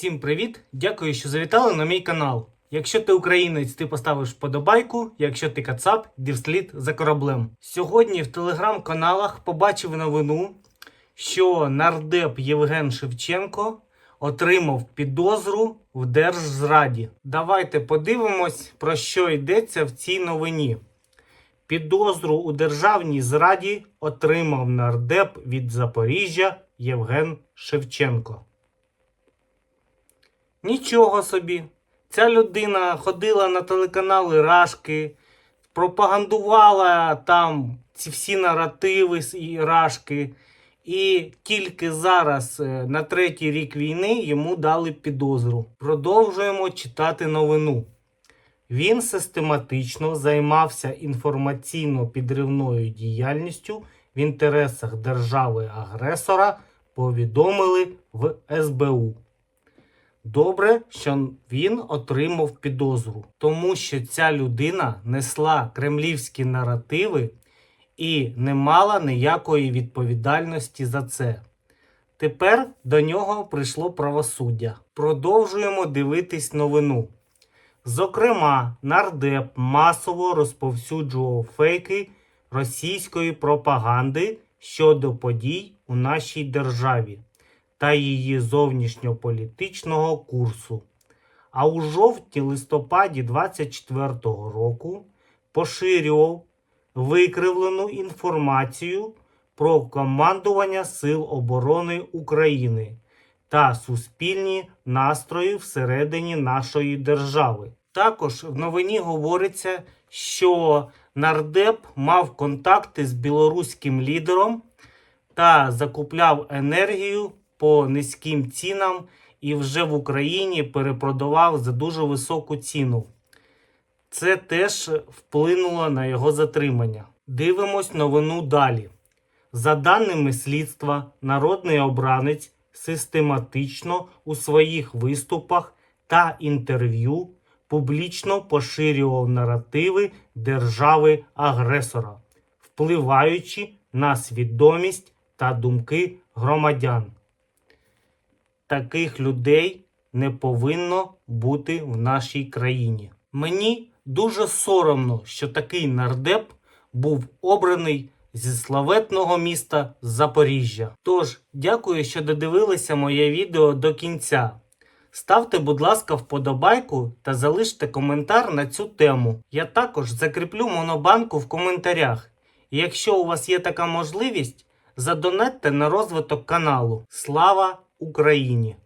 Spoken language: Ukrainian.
Всім привіт! Дякую, що завітали на мій канал. Якщо ти українець, ти поставиш вподобайку. Якщо ти кацап, йди вслід за кораблем. Сьогодні в телеграм-каналах побачив новину, що нардеп Євген Шевченко отримав підозру в держзраді. Давайте подивимось, про що йдеться в цій новині. Підозру у державній зраді отримав нардеп від Запоріжжя Євген Шевченко. Нічого собі. Ця людина ходила на телеканали Рашки, пропагандувала там ці всі наративи і Рашки. І тільки зараз, е, на третій рік війни, йому дали підозру. Продовжуємо читати новину. Він систематично займався інформаційно-підривною діяльністю в інтересах держави-агресора, повідомили в СБУ. Добре, що він отримав підозру, тому що ця людина несла кремлівські наративи і не мала ніякої відповідальності за це. Тепер до нього прийшло правосуддя. Продовжуємо дивитись новину. Зокрема, нардеп масово розповсюджував фейки російської пропаганди щодо подій у нашій державі та її зовнішньополітичного курсу. А у жовтні-листопаді 24-го року поширював викривлену інформацію про командування Сил оборони України та суспільні настрої всередині нашої держави. Також в новині говориться, що нардеп мав контакти з білоруським лідером та закупляв енергію по низьким цінам і вже в Україні перепродавав за дуже високу ціну. Це теж вплинуло на його затримання. Дивимось новину далі. За даними слідства, народний обранець систематично у своїх виступах та інтерв'ю публічно поширював наративи держави-агресора, впливаючи на свідомість та думки громадян. Таких людей не повинно бути в нашій країні. Мені дуже соромно, що такий нардеп був обраний зі славетного міста Запоріжжя. Тож, дякую, що додивилися моє відео до кінця. Ставте, будь ласка, вподобайку та залиште коментар на цю тему. Я також закріплю монобанку в коментарях. І якщо у вас є така можливість, задонатьте на розвиток каналу. Слава Україні!